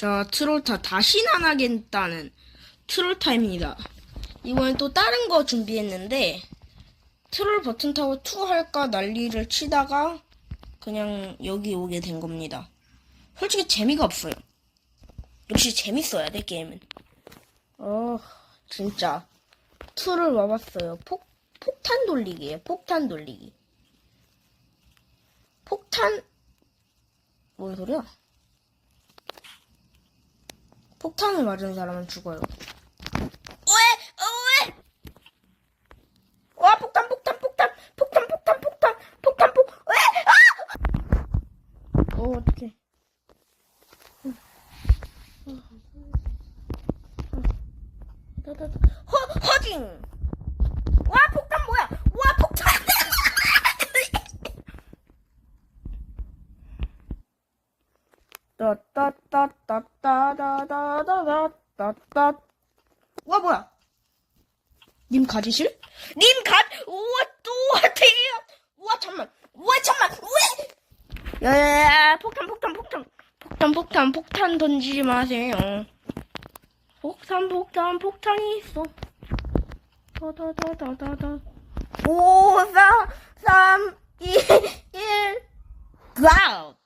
자, 트롤타 다시 안 하겠다는 트롤타입니다. 이번엔 또 다른 거 준비했는데, 트롤 버튼 타워 2 할까 난리를 치다가, 그냥 여기 오게 된 겁니다. 솔직히 재미가 없어요. 역시 재밌어야 돼, 게임은. 어, 진짜. 2를 와봤어요. 폭, 폭탄 돌리기예요, 폭탄 돌리기. 폭탄, 뭔 소리야? 폭탄을 맞은 사람은 죽어요. 왜? 어, 왜? 와, 폭탄, 폭탄, 폭탄, 폭탄, 폭탄, 폭탄, 폭탄, 폭, 왜? 아! 어, 어떡해. 허, 허징! 와, 폭탄 뭐야? 와, 폭탄! 따따따따따따따따따 와 뭐야? 님 가지실? 님 가? 우와 또 대요. 우와 잠만. 우와 잠만. 왜? 야야야 폭탄 폭탄 폭탄 폭탄 폭탄 폭탄 던지지 마세요. 폭탄 폭탄 폭탄이 있어. 다다다다다다. 5 4 3 2 1가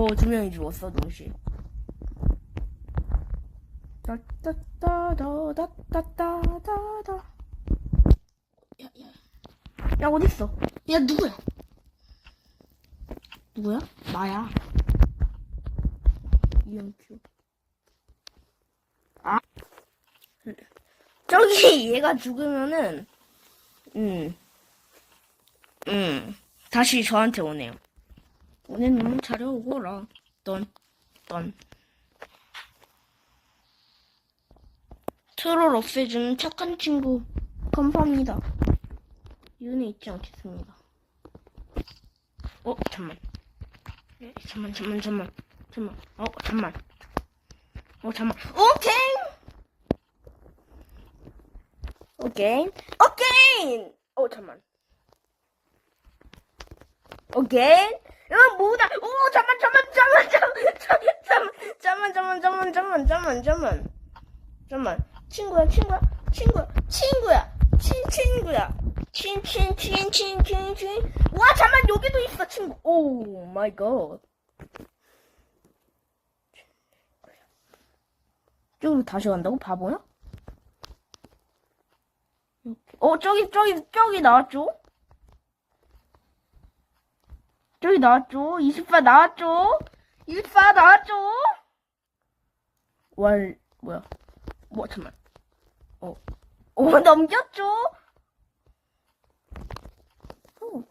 우. 어, 두 명이 죽었어, 동시에. 따따따다다따따다. 야, 야. 야, 어딨어? 야, 누구야? 누구야? 나야. 이영큐. 아. 저기, 얘가 죽으면은, 음, 음, 다시 저한테 오네요. 오늘 눈 차려오거라. 넌, 넌. 트롤 없애주는 착한 친구. 감사합니다. 윤에 있지 않겠습니다. 어, 잠만. 예, 잠만, 잠만, 잠만. 잠만. 어, 잠만. 어, 잠만. 오케이! 오케이. 오케이! 어, 잠만. 오케이. 어, 뭐다. 오, 잠만, 잠만, 잠만, 잠만, 잠만, 잠만, 잠만, 잠만, 잠만, 잠만. 잠만. 친구야, 친구야, 친구야, 친구야, 친, 친구야. 친, 친, 친, 친, 친, 친. 와, 잠만, 여기도 있어, 친구. 오, 마이 갓. 저기로 다시 간다고? 바보야? 어, 저기, 저기, 저기 나왔죠? 저기 나왔죠? 20파 나왔죠? 1파 나왔죠? 월, 뭐야. 뭐, 잠만. 어. 어, 넘겼죠? 어.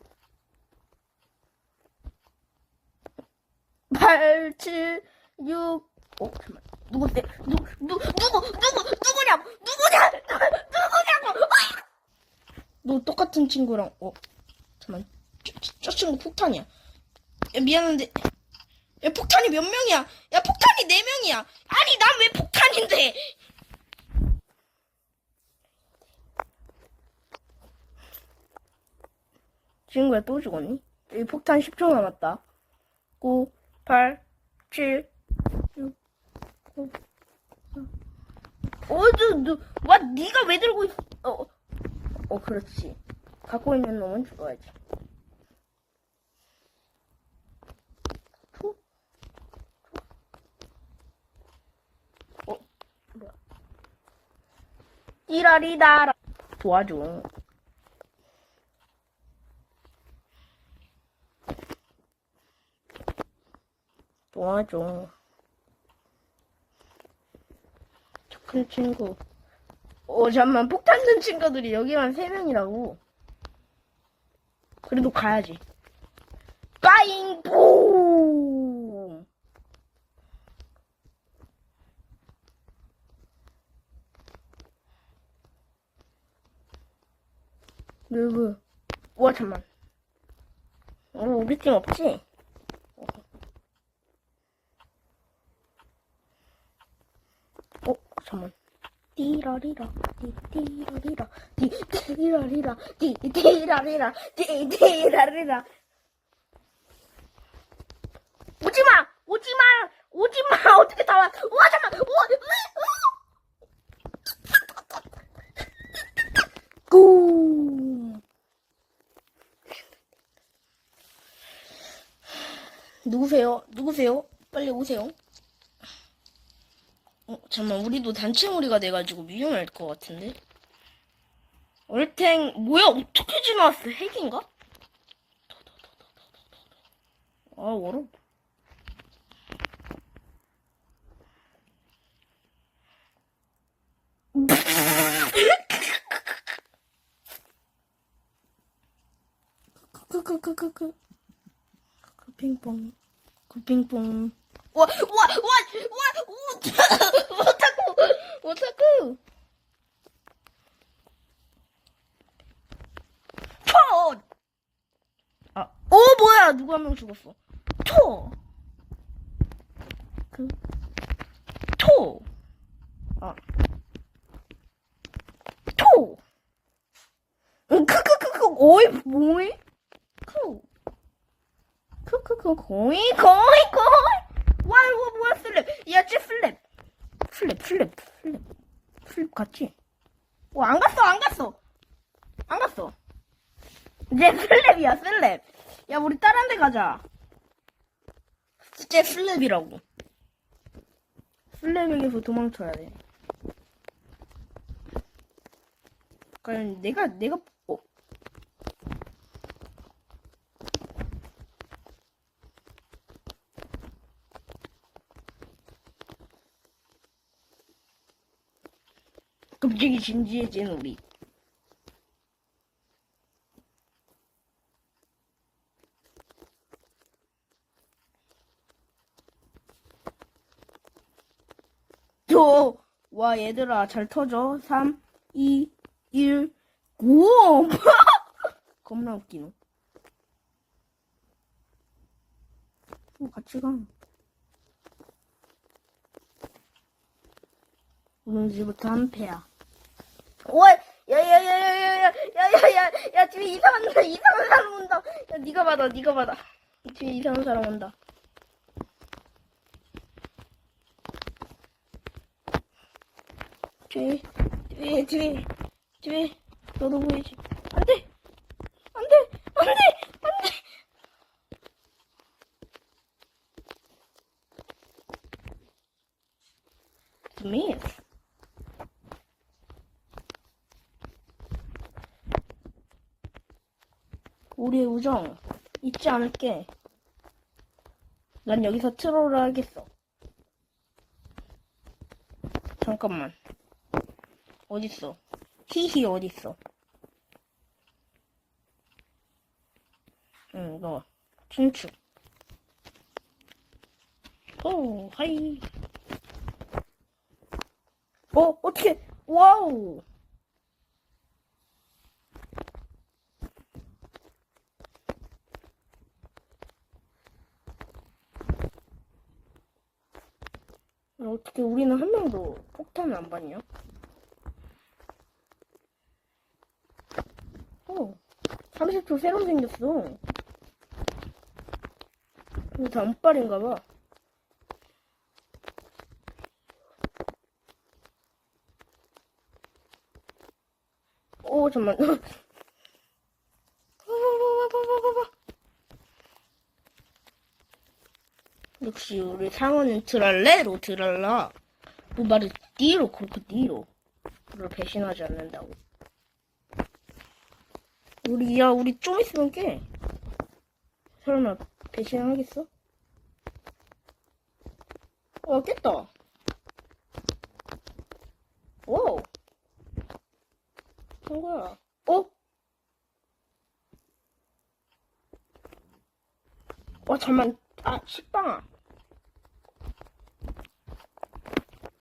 8, 7, 6, 어, 잠만. 누구세? 누, 누, 누구, 누구, 누구냐고! 누구냐! 누구냐고! 아! 너 똑같은 친구랑, 어, 잠만. 저, 저, 저 친구 폭탄이야. 야, 미안한데. 야, 폭탄이 몇 명이야? 야, 폭탄이 네 명이야. 아니, 난 왜 폭탄인데? 친구야, 또 죽었니? 여기 폭탄 10초 남았다. 9, 8, 7, 6, 5. 어, 저, 너, 와, 니가 왜 들고 있어? 어, 어, 그렇지. 갖고 있는 놈은 죽어야지. 띠라리다라. 도와줘. 도와줘. 착한 친구. 어, 잠만, 폭탄 든 친구들이 여기만 세 명이라고. 그래도 가야지. 빠잉, 루브. 와, 잠만. 어, 우리 팀 없지? 어, 잠만. 띠라리라, 띠띠라리라, 띠띠라리라, 띠띠라리라, 띠띠라리라. 오지마! 오지마! 오지마! 어떻게 다 와? 와, 잠만! 와! 으, 으. 고! 누구세요? 빨리 오세요. 어, 잠만, 우리도 단체 무리가 돼가지고 위험할 것 같은데? 얼탱, 뭐야, 어떻게 지나왔어? 핵인가? 아, 워러. 크크크크크크. 그 핑퐁. 그 핑퐁. 와, 와, 와, 와, 오, 못하고, 못하고. 쳐! 아, 어, 뭐야, 누구 한 명 죽었어. 쳐! 그, 초! 아. 초! 응, 크크크크, 어이, 뭐해? 크. 크크크, 거이, 거이, 거이! 와, 이거 뭐야, 슬랩. 야, 쟤 슬랩. 슬랩, 슬랩, 슬랩. 슬랩 갔지? 와, 안 갔어, 안 갔어. 안 갔어. 이제 슬랩이야, 슬랩. 야, 우리 다른 데 가자. 쟤 슬랩이라고. 슬랩에게서 도망쳐야 돼. 과연 내가, 내가, 어. 갑자기 진지해진 우리. 저, 와, 얘들아, 잘 터져. 3, 2, 1, 9. 겁나 웃기노. 어, 같이 가. 오늘부터 한 패야. 와, 야, 야, 야, 야, 야, 야, 야, 야, 야, 야, 뒤에 이상한, 이상한 사람 온다. 야, 니가 받아, 니가 받아. 뒤에 이상한 사람 온다. 뒤에, 뒤에, 뒤에, 뒤에, 너도 보이지? 안 돼! 안 돼! 안 돼! 안 돼! 미스. 우리의 우정 잊지 않을게. 난 여기서 트롤을 하겠어. 잠깐만. 어딨어? 히히 어딨어? 응, 너. 춤추. 오, 하이. 어, 어떻게, 와우. 어떻게 우리는 한 명도 폭탄을 안 받냐? 어, 30초 새로 생겼어. 이거 다 운빨인가 봐. 오, 잠만. 역시 우리 상어는 트랄레로 트랄라. 뭐 말을 띠로 그렇게 띠로. 그를 배신하지 않는다고. 우리 야 우리 좀 있으면 깨. 설마 배신하겠어? 어 깼다. 오. 한 거야. 어? 와 잠만. 아 식빵아.